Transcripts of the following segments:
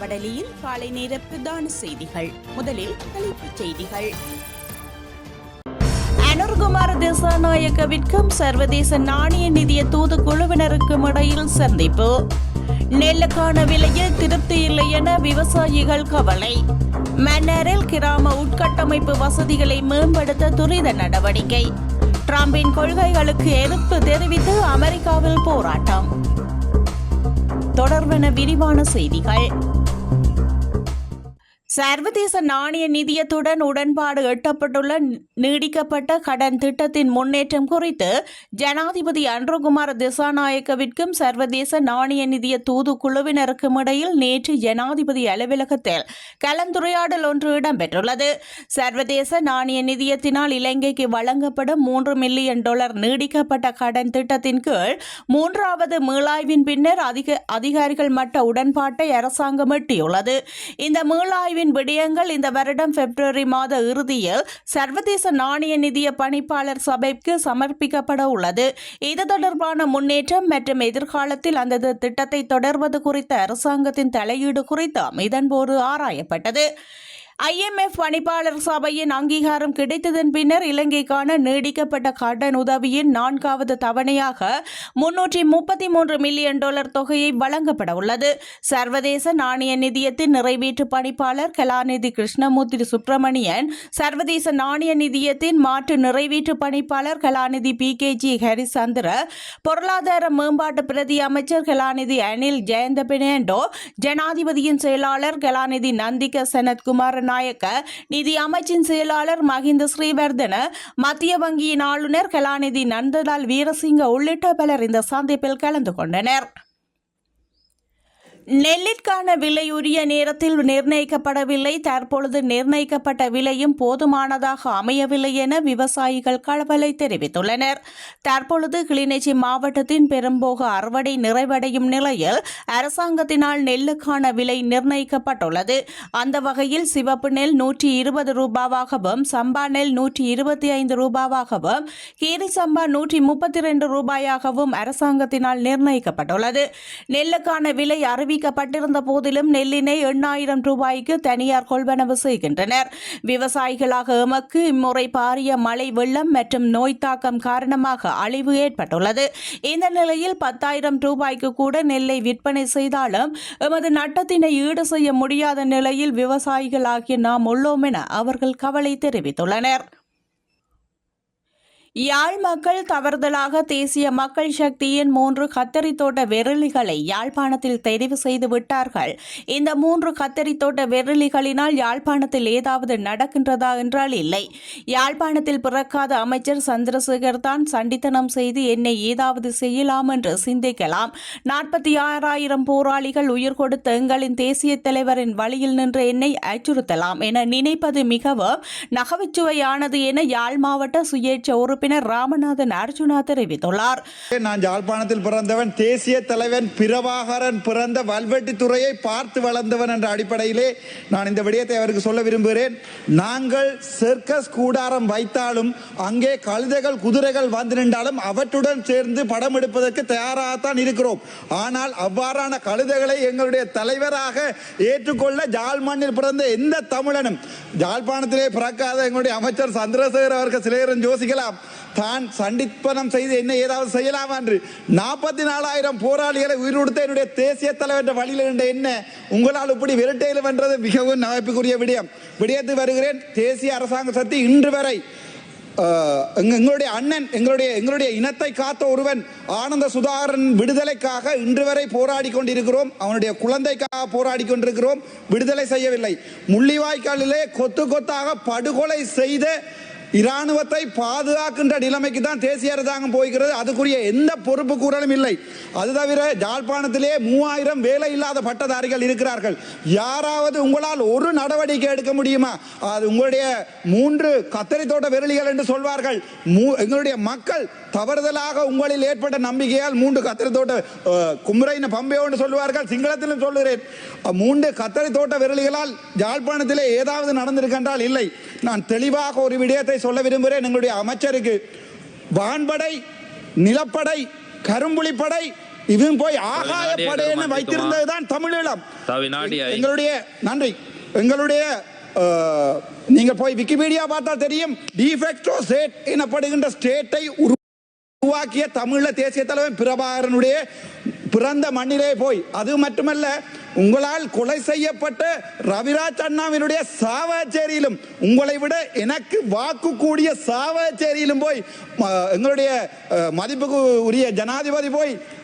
வடலியில் காலை நேர பிரதான செய்திகள். முதலில் தலைப்புச் செய்திகள். அனுர்குமார் திசாநாயக்கவிற்கும் சர்வதேச நாணய நிதிய தூது குழுவினருக்கும் இடையில் சந்திப்பு. நெல்லுக்கான விலையில் திருப்தி இல்லை என விவசாயிகள் கவலை. மன்னரில் கிராம உட்கட்டமைப்பு வசதிகளை மேம்படுத்த துரித நடவடிக்கை. டிரம்பின் கொள்கைகளுக்கு எதிர்ப்பு தெரிவித்து அமெரிக்காவில் போராட்டம். தொடர்பென விரிவான செய்திகள். சர்வதேச நாணய நிதியத்துடன் உடன்பாடு எட்டப்பட்டுள்ள நீடிக்கப்பட்ட கடன் திட்டத்தின் முன்னேற்றம் குறித்து ஜனாதிபதி அன்ருகுமார் திசாநாயக்கவிற்கும் சர்வதேச நாணய நிதிய தூது குழுவினருக்கும் இடையில் நேற்று ஜனாதிபதி அலுவலகத்தில் கலந்துரையாடல் ஒன்று இடம்பெற்றுள்ளது. சர்வதேச நாணய நிதியத்தினால் இலங்கைக்கு வழங்கப்படும் மூன்று மில்லியன் டாலர் நீடிக்கப்பட்ட கடன் திட்டத்தின் கீழ் மூன்றாவது மீளாய்வின் பின்னர் அதிக அதிகாரிகள் மட்ட உடன்பாட்டை அரசாங்கம் எட்டியுள்ளது. இந்த மீளாய்வின் விடயங்கள் இந்த வருடம் பிப்ரவரி மாத இறுதியில் சர்வதேச நாணய நிதிய பணிப்பாளர் சபைக்கு சமர்ப்பிக்கப்பட உள்ளது. இது தொடர்பான முன்னேற்றம் மற்றும் எதிர்காலத்தில் அந்த திட்டத்தை தொடர்வது குறித்த அரசாங்கத்தின் தலையீடு குறித்தும் இதன்போது ஆராயப்பட்டது. ஐஎம்எஃப் பணிப்பாளர் சபையின் அங்கீகாரம் கிடைத்ததன் பின்னர் இலங்கைக்கான நீடிக்கப்பட்ட கடன் உதவியின் நான்காவது தவணையாக முன்னூற்றி முப்பத்தி மூன்று மில்லியன் டாலர் தொகையை வழங்கப்பட உள்ளது. சர்வதேச நாணய நிதியத்தின் நிறைவேற்று பணிப்பாளர் கலாநிதி கிருஷ்ணமூர்த்தி சுப்பிரமணியன் சர்வதேச நாணய நிதியத்தின் மாற்று நிறைவேற்று பணிப்பாளர் கலாநிதி பி கே ஜி ஹரிசந்திர பொருளாதார மேம்பாட்டு பிரதி அமைச்சர் கலாநிதி அனில் ஜெயந்த பினேண்டோ ஜனாதிபதியின் செயலாளர் கலாநிதி நந்திக சனத்குமார் நாயக்க நிதி அமைச்சின் செயலாளர் மஹிந்த ஸ்ரீவர்தன மத்திய வங்கியின் ஆளுநர் கலாநிதி நந்தலால் வீரசிங்க உள்ளிட்ட பலர் இந்த சந்திப்பில் கலந்து கொண்டனர். நெல்லிற்கான விலை உரிய நேரத்தில் நிர்ணயிக்கப்படவில்லை. தற்பொழுது நிர்ணயிக்கப்பட்ட விலையும் போதுமானதாக அமையவில்லை என விவசாயிகள் கவலை தெரிவித்துள்ளனர். தற்பொழுது கிளிநொச்சி மாவட்டத்தின் பெரும்போக அறுவடை நிறைவடையும் நிலையில் அரசாங்கத்தினால் நெல்லுக்கான விலை நிர்ணயிக்கப்பட்டுள்ளது. அந்த வகையில் சிவப்பு நெல் நூற்றி இருபது ரூபாவாகவும் சம்பா நெல் நூற்றி இருபத்தி ஐந்து ரூபாவாகவும் கீரி சம்பா நூற்றி முப்பத்தி ரெண்டு ரூபாயாகவும் அரசாங்கத்தினால் நிர்ணயிக்கப்பட்டுள்ளது. நெல்லுக்கான விலை அறிவிக்கப்பட்டிருந்த போதிலும் நெல்லினை எண்ணாயிரம் ரூபாய்க்கு தனியார் கொள்வனவு செய்கின்றனர். விவசாயிகளாக எமக்கு இம்முறை பாரிய மழை வெள்ளம் மற்றும் நோய் தாக்கம் காரணமாக அழிவு ஏற்பட்டுள்ளது. இந்த நிலையில் பத்தாயிரம் ரூபாய்க்கு கூட நெல்லை விற்பனை செய்தாலும் எமது நட்டத்தினை ஈடு செய்ய முடியாத நிலையில் விவசாயிகளாகிய நாம் உள்ளோம் என அவர்கள் கவலை தெரிவித்துள்ளனர். யாழ் மக்கள் தவறுதலாக தேசிய மக்கள் சக்தியின் மூன்று கத்தரி தோட்ட வெறிலிகளை யாழ்ப்பாணத்தில் தெரிவு செய்து விட்டார்கள். இந்த மூன்று கத்தரி தோட்ட வெறிலிகளினால் யாழ்ப்பாணத்தில் ஏதாவது நடக்கின்றதா என்றால் இல்லை. யாழ்ப்பாணத்தில் பிறக்காத அமைச்சர் சந்திரசேகர் தான் சண்டித்தனம் செய்து என்னை ஏதாவது செய்யலாம் என்று சிந்திக்கலாம். நாற்பத்தி ஆறாயிரம் போராளிகள் உயிர் கொடுத்த எங்களின் தேசிய தலைவரின் வழியில் நின்று என்னை அச்சுறுத்தலாம் என நினைப்பது மிகவும் நகைச்சுவையானது என யாழ் மாவட்ட சுயேட்சை உறுப்பினர் ராமநாதன் அர்ஜுனா தெரிவித்துள்ளார் நான் யாழ்ப்பாணத்தில் பிறந்தவன் தேசிய தலைவன் பிரபாகரன் பிறந்த வல்வெட்டித்துறையை பார்த்து வளர்ந்தவன் என்ற அடிப்படையிலே நான் இந்த விடயத்தை அவருக்கு சொல்ல விரும்புகிறேன். நாங்கள் சர்க்கஸ் கூடாரம் வைத்தாலும் அங்கே கழுதைகள் குதிரைகள் வந்து நின்றாலும் அவற்றுடன் சேர்ந்து படம் எடுப்பதற்கு தயாராகத்தான் இருக்கிறோம். ஆனால் அவ்வாறான கழுதைகளை எங்களுடைய தலைவராக ஏற்றுக்கொள்ள ஜாழ் மண்ணில் பிறந்த எந்த தமிழனும் ஜாழ்ப்பாணத்திலே பிறக்காத எங்களுடைய அமைச்சர் சந்திரசேகர் அவர்கள் சிலையரன் யோசிக்கலாம் தான் சண்டிப்பனம் செய்து என்ன ஏதாவது செய்யலாம் என்று. நாற்பத்தி நாலாயிரம் போராளிகளை உயிரோடுத்த என்னுடைய தேசிய தலைவர் வழியில் இருந்த என்ன உங்களால் இப்படி விரட்டையில் வென்றது மிகவும் நகைப்புக்குரிய விடயம். விடயத்து வருகிறேன். தேசிய அரசாங்க சக்தி இன்று வரை எங்களுடைய அண்ணன் எங்களுடைய எங்களுடைய இனத்தை காத்த ஒருவன் ஆனந்த சுதாகரன் விடுதலைக்காக இன்று வரை போராடி கொண்டிருக்கிறோம். அவனுடைய குழந்தைக்காக போராடி கொண்டிருக்கிறோம். விடுதலை செய்யவில்லை. முள்ளிவாய்க்காலிலே கொத்து கொத்தாக படுகொலை செய்த இராணுவத்தை பாதுகாக்கின்ற நிலைமைக்கு தான் தேசிய அரசாங்கம் போய்கிறது அதுக்குரிய எந்த பொறுப்பு கூறலும் இல்லை. அது தவிர ஜாழ்ப்பாணத்திலே மூவாயிரம் வேலை இல்லாத பட்டதாரிகள் இருக்கிறார்கள். யாராவது உங்களால் ஒரு நடவடிக்கை எடுக்க முடியுமா? அது உங்களுடைய மூன்று கத்தரி தோட்ட விரலிகள் என்று சொல்வார்கள். மூ- எங்களுடைய மக்கள் தவறுதலாக உங்களில் ஏற்பட்ட நம்பிக்கையால் மூன்று கத்தரி தோட்ட அஹ், பம்பையோ என்று சொல்லுவார்கள் சிங்களத்திலும் சொல்லுகிறேன். மூன்று கத்தரி தோட்ட விரலிகளால் யாழ்ப்பாணத்திலே ஏதாவது நடந்திருக்கின்றால் இல்லை. நான் தெளிவாக ஒரு விடயத்தை சொல்ல விரும்புகிறேன். எங்களுடைய அமைச்சருக்கு வான்படை நிலப்படை கரும்புலிப்படை இதுவும் போய் ஆகாய படையென வைத்திருந்ததுதான் தமிழீழம் எங்களுடைய நன்றி. எங்களுடைய நீங்க போய் விக்கிபீடியா பார்த்தா தெரியும். டிஃபெக்டோ ஸ்டேட் எனப்படுகின்ற ஸ்டேட்டை உருவாக்கிய தமிழ தேசிய தலைவன் பிரபாகரனுடைய பிறந்த மண்ணிலே போய் அது மட்டுமல்ல உங்களால் கொலை செய்யப்பட்ட ரவிராஜ் அண்ணாவினுடைய சாவச்சேரியிலும் உங்களை விட எனக்கு வாக்கு கூடிய சாவச்சேரியிலும் போய் எங்களுடைய மதிப்புக்கு உரிய ஜனாதிபதி போய்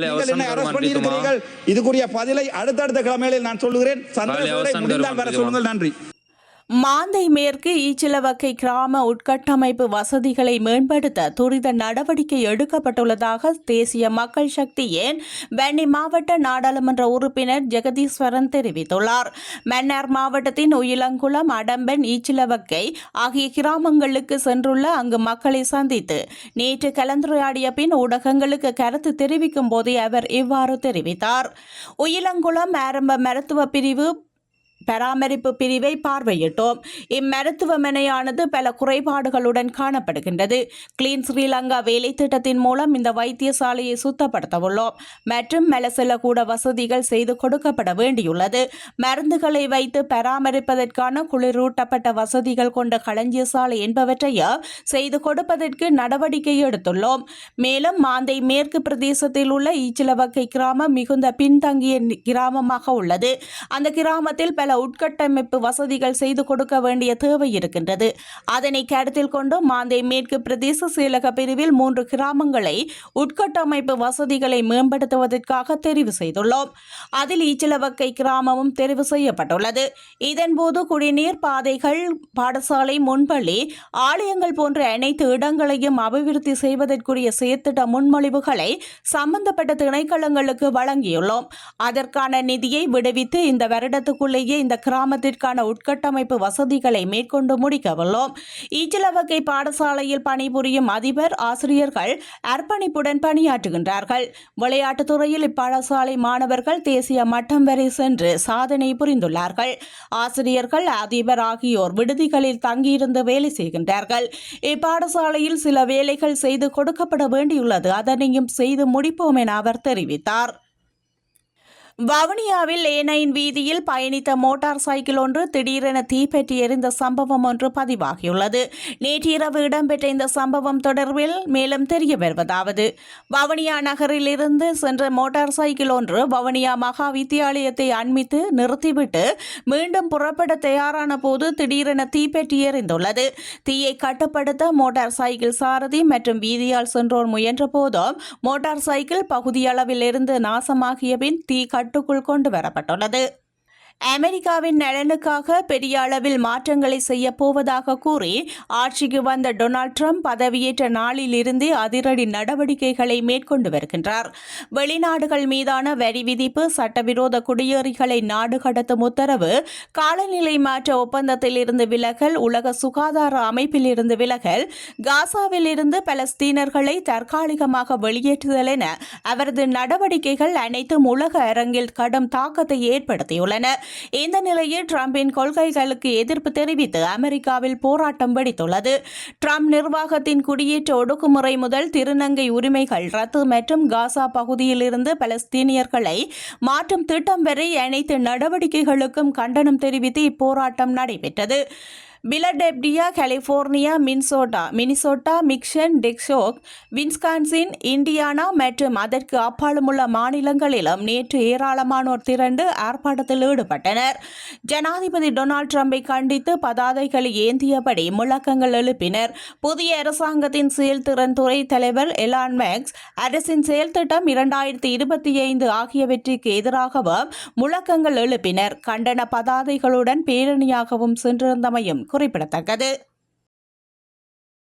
காலை அவசரம் இதுக்குரிய பதிலை அடுத்தடுத்த கிழமைகளில் நான் சொல்லுகிறேன். அவசரம் முடிந்தால் வர? சொல்லுங்கள். நன்றி. மாந்தை மேற்கு ஈச்சிலவக்கை கிராம உட்கட்டமைப்பு வசதிகளை மேம்படுத்த துரித நடவடிக்கை எடுக்கப்பட்டுள்ளதாக தேசிய மக்கள் சக்தி ஏன் வெண்ணி மாவட்ட நாடாளுமன்ற உறுப்பினர் ஜெகதீஸ்வரன் தெரிவித்துள்ளார். மன்னார் மாவட்டத்தின் உயிலங்குளம் அடம்பன் ஈச்சிலவக்கை ஆகிய கிராமங்களுக்கு சென்றுள்ள அங்கு மக்களை சந்தித்து நேற்று கலந்துரையாடிய பின் ஊடகங்களுக்கு கருத்து தெரிவிக்கும் போதே அவர் இவ்வாறு தெரிவித்தார். உயிலங்குளம் ஆரம்ப மருத்துவ பிரிவு பராமரிப்பு பிரிவை பார்வையிட்டோம். இம்மருத்துவமனையானது பல குறைபாடுகளுடன் காணப்படுகின்றது. கிளீன் ஸ்ரீலங்கா வேலை திட்டத்தின் மூலம் இந்த வைத்தியசாலையை சுத்தப்படுத்தவுள்ளோம். மற்றும் மெலசெல்லக்கூட வசதிகள் செய்து கொடுக்கப்பட வேண்டியுள்ளது. மருந்துகளை வைத்து பராமரிப்பதற்கான குளிரூட்டப்பட்ட வசதிகள் கொண்ட களஞ்சியசாலை என்பவற்றையும் செய்து கொடுப்பதற்கு நடவடிக்கை எடுத்துள்ளோம். மேலும் மாந்தை மேற்கு பிரதேசத்தில் உள்ள ஈச்சிலவக்கை கிராமம் மிகுந்த பின்தங்கிய நி- கிராமமாக உள்ளது. அந்த கிராமத்தில் பல உட்கட்டமைப்பு வசதிகள் செய்து கொடுக்க வேண்டிய தேவை இருக்கின்றது. அதனை கருத்தில் கொண்டு மாந்தை மேற்கு பிரதேச செயலக பிரிவில் மூன்று கிராமங்களை உட்கட்டமைப்பு வசதிகளை மேம்படுத்துவதற்காக தெரிவு செய்துள்ளோம். அதில் ஈச்சிலவக்கை கிராமமும் தெரிவு செய்யப்பட்டுள்ளது. இதன்போது குடிநீர் பாதைகள் பாடசாலை முன்பள்ளி ஆலயங்கள் போன்ற அனைத்து இடங்களையும் அபிவிருத்தி செய்வதற்குரிய செயற்திட்ட முன்மொழிவுகளை சம்பந்தப்பட்ட திணைக்களங்களுக்கு வழங்கியுள்ளோம். அதற்கான நிதியை விடுவித்து இந்த வருடத்துக்குள்ளேயே இந்த கிராமத்திற்கான உட்கட்டமைப்பு வசதிகளை மேற்கொண்டு முடிக்கவுள்ளோம் ஈச்சிலவகை பாடசாலையில் பணிபுரியும் அதிபர் ஆசிரியர்கள் அர்ப்பணிப்புடன் பணியாற்றுகின்றார்கள். விளையாட்டுத் துறையில் இப்பாடசாலை மாணவர்கள் தேசிய மட்டம் வரை சென்று சாதனை புரிந்துள்ளார்கள். ஆசிரியர்கள் அதிபர் ஆகியோர் விடுதிகளில் தங்கியிருந்து வேலை செய்கின்றார்கள். இப்பாடசாலையில் சில வேலைகள் செய்து கொடுக்கப்பட வேண்டியுள்ளது. அதனையும் செய்து முடிப்போம் என அவர் தெரிவித்தார். வவுனியாவில் ஏனையின் வீதியில் பயணித்த மோட்டார் சைக்கிள் ஒன்று திடீரென தீப்பற்றி எரிந்த சம்பவம் ஒன்று பதிவாகியுள்ளது. நேற்றிரவு இடம்பெற்ற இந்த சம்பவம் தொடர்பில் மேலும் தெரிய வருவதாவது. வவுனியா நகரில் இருந்து சென்ற மோட்டார் சைக்கிள் ஒன்று வவுனியா மகா வித்தியாலயத்தை அண்மித்து நிறுத்திவிட்டு மீண்டும் புறப்பட தயாரான போது திடீரென தீப்பற்றி எரிந்துள்ளது. தீயை கட்டுப்படுத்த மோட்டார் சைக்கிள் சாரதி மற்றும் வீதியால் சென்றோர் முயன்ற போதும் மோட்டார் சைக்கிள் பகுதியளவில் இருந்து நாசமாகிய பின் தீ கட்டுக்குள் கொண்டு வரப்பட்டுள்ளது. அமெரிக்காவின் நலனுக்காக பெரிய அளவில் மாற்றங்களை செய்யப் போவதாக கூறி ஆட்சிக்கு வந்த டொனால்ட் ட்ரம்ப் பதவியேற்ற நாளிலிருந்தே அதிரடி நடவடிக்கைகளை மேற்கொண்டு வருகின்றார். வெளிநாடுகள் மீதான வரி விதிப்பு சட்டவிரோத குடியேறிகளை நாடு கடத்தும் உத்தரவு காலநிலை மாற்ற ஒப்பந்தத்தில் இருந்து விலகல் உலக சுகாதார அமைப்பிலிருந்து விலகல் காசாவில் இருந்து பலஸ்தீனர்களை தற்காலிகமாக வெளியேற்றுதல் என அவரது நடவடிக்கைகள் அனைத்தும் உலக அரங்கில் கடும் தாக்கத்தை ஏற்படுத்தியுள்ளன. இந்த நிலையில் டிரம்பின் கொள்கைகளுக்கு எதிர்ப்பு தெரிவித்து அமெரிக்காவில் போராட்டம் வெடித்துள்ளது. ட்ரம்ப் நிர்வாகத்தின் குடியேற்ற ஒடுக்குமுறை முதல் திருநங்கை உரிமைகள் ரத்து மற்றும் காசா பகுதியிலிருந்து பலஸ்தீனியர்களை மாற்றும் திட்டம் வரை அனைத்து நடவடிக்கைகளுக்கும் கண்டனம் தெரிவித்து இப்போராட்டம் நடைபெற்றது. Philadelphia California Minnesota Minnesota Michigan Texas Wisconsin Indiana மற்றும் அதற்கு அப்பாலுமுள்ள மாநிலங்களிலும் நேற்று ஏராளமானோர் திரண்டு ஆர்ப்பாட்டத்தில் ஈடுபட்டனர். ஜனாதிபதி டொனால்ட் ட்ரம்பை கண்டித்து பதாதைகளை ஏந்தியபடி முழக்கங்கள் எழுப்பினர். புதிய அரசாங்கத்தின் செயல்திறன் துறை தலைவர் எலான் மேக்ஸ் அரசின் செயல்திட்டம் இரண்டாயிரத்தி இருபத்தி ஐந்து ஆகியவற்றிற்கு எதிராகவும் முழக்கங்கள் எழுப்பினர். கண்டன பதாதைகளுடன் பேரணியாகவும் சென்றிருந்தமையும் குறிப்பிடத்தக்கது